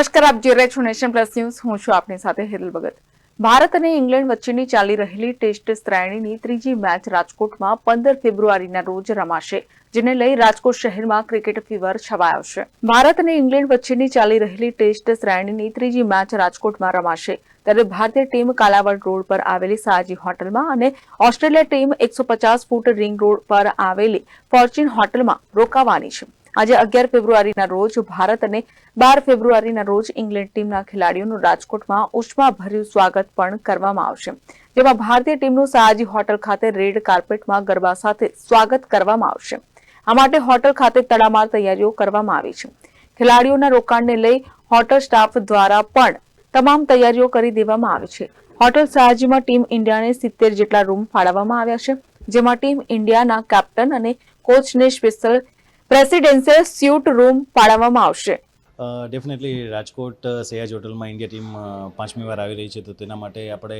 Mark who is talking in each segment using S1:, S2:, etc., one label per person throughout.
S1: નમસ્કાર, આપ જોઈ રહ્યા છો નેશન પ્લસ ન્યૂઝ. હું છું આપની સાથે હેરલ ભગત. ભારત અને ઇંગ્લેન્ડ વચ્ચેની ચાલી રહેલી ટેસ્ટ શ્રેણીની ત્રીજી મેચ રાજકોટમાં પંદર ફેબ્રુઆરીના રોજ રમાશે, જેને લઈ રાજકોટ શહેરમાં ક્રિકેટ ફીવર છવાયો છે. ભારત અને ઇંગ્લેન્ડ વચ્ચેની ચાલી રહેલી ટેસ્ટ શ્રેણીની ત્રીજી મેચ રાજકોટમાં રમાશે, ત્યારે ભારતીય ટીમ કાલાવડ રોડ પર આવેલી સાજી હોટલમાં અને ઓસ્ટ્રેલિયા ટીમ એકસો ફૂટ રિંગ રોડ પર આવેલી ફોર્ચ્યુન હોટલમાં રોકાવાની છે. આજે અગિયાર ફેબ્રુઆરીના રોજ ભારત અને બાર ફેબ્રુઆરીના રોજ ઇંગ્લેન્ડ ટીમના ખેલાડીઓનું રાજકોટમાં ઉષ્માભર્યું સ્વાગત પણ કરવામાં આવશે. જેમાં ભારતીય ટીમનું સયાજી હોટલ ખાતે રેડ કાર્પેટમાં ગરબા સાથે સ્વાગત કરવામાં આવશે. આ માટે હોટલ ખાતે તડામાર તૈયારીઓ કરવામાં આવી છે. ખેલાડીઓના રોકાણને લઈ હોટલ સ્ટાફ દ્વારા પણ તમામ તૈયારીઓ કરી દેવામાં આવી છે. હોટલ સયાજીમાં ટીમ ઇન્ડિયાને સિત્તેર જેટલા રૂમ ફાળવવામાં આવ્યા છે, જેમાં ટીમ ઇન્ડિયાના કેપ્ટન અને કોચને સ્પેશિયલ પ્રેસિડેન્શિયલ સ્યુટ રૂમ ફાળવવામાં આવશે.
S2: ડેફિનેટલી રાજકોટ સયાજ હોટલમાં ઇન્ડિયા ટીમ પાંચમી વાર આવી રહી છે. તો તેના માટે આપણે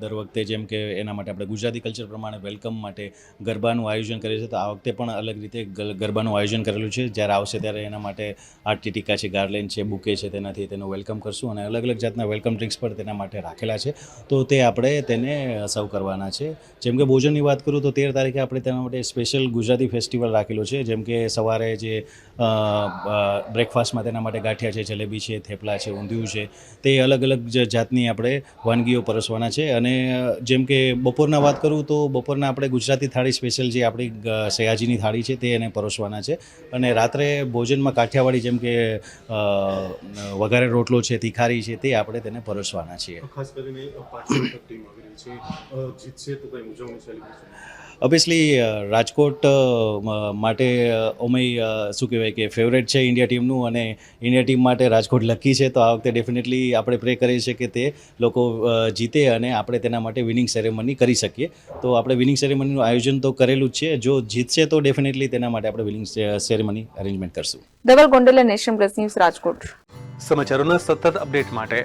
S2: દર વખતે જેમ કે એના માટે આપણે ગુજરાતી કલ્ચર પ્રમાણે વેલકમ માટે ગરબાનું આયોજન કરીએ છીએ. તો આ વખતે પણ અલગ રીતે ગરબાનું આયોજન કરેલું છે. જ્યારે આવશે ત્યારે એના માટે આર્ટિટિકા ટીકા છે ગાર્લેન્ડ છે, બુકે છે, તેનાથી તેનું વેલકમ કરશું અને અલગ અલગ જાતના વેલકમ ડ્રિંક્સ પણ તેના માટે રાખેલા છે. તો તે આપણે તેને સર્વ કરવાના છે. જેમ કે ભોજનની વાત કરું તો તેર તારીખે આપણે તેના માટે સ્પેશિયલ ગુજરાતી ફેસ્ટિવલ રાખેલો છે. જેમ કે સવારે જે બ્રેકફાસ્ટમાં તેના માટે ગાંઠિયા છે, જલેબી છે, થેપલા છે, ઊંધિયું છે. તે અલગ અલગ જાતની આપણે વાનગીઓ પરસવાના છે. અને જેમ કે બપોરના વાત કરું તો બપોરના આપણે ગુજરાતી થાળી સ્પેશિયલ જે આપણી સયાજીની થાળી છે, તે એને પરોસવાના છે. અને રાત્રે ભોજનમાં કાઠિયાવાડી જેમ કે વઘારે રોટલો છે, તીખારી છે, તે આપણે તેને પરોસવાના છીએ.
S3: ખાસ કરીને
S2: ઓબ્વિયસલી રાજકોટ અ, મ- માટે અમે શું કહેવાય કે ફેવરેટ છે ઇન્ડિયા ટીમનું અને ઇન્ડિયા ટીમ માટે રાજકોટ લકી છે. તો આ વખતે ડેફિનેટલી આપણે પ્રે કરીએ છીએ કે તે લોકો જીતે અને આપણે તેના માટે વિનિંગ સેરેમની કરી શકીએ. તો આપણે વિનિંગ સેરેમનીનું આયોજન તો કરેલું જ છે. જો જીતશે તો ડેફિનેટલી તેના માટે આપણે વિનિંગ સેરેમની અરેન્જમેન્ટ કરશું.
S1: ધવલ ગોંડલે નેશન પ્લસ ન્યૂઝ રાજકોટ.
S3: સમાચારોના સતત અપડેટ માટે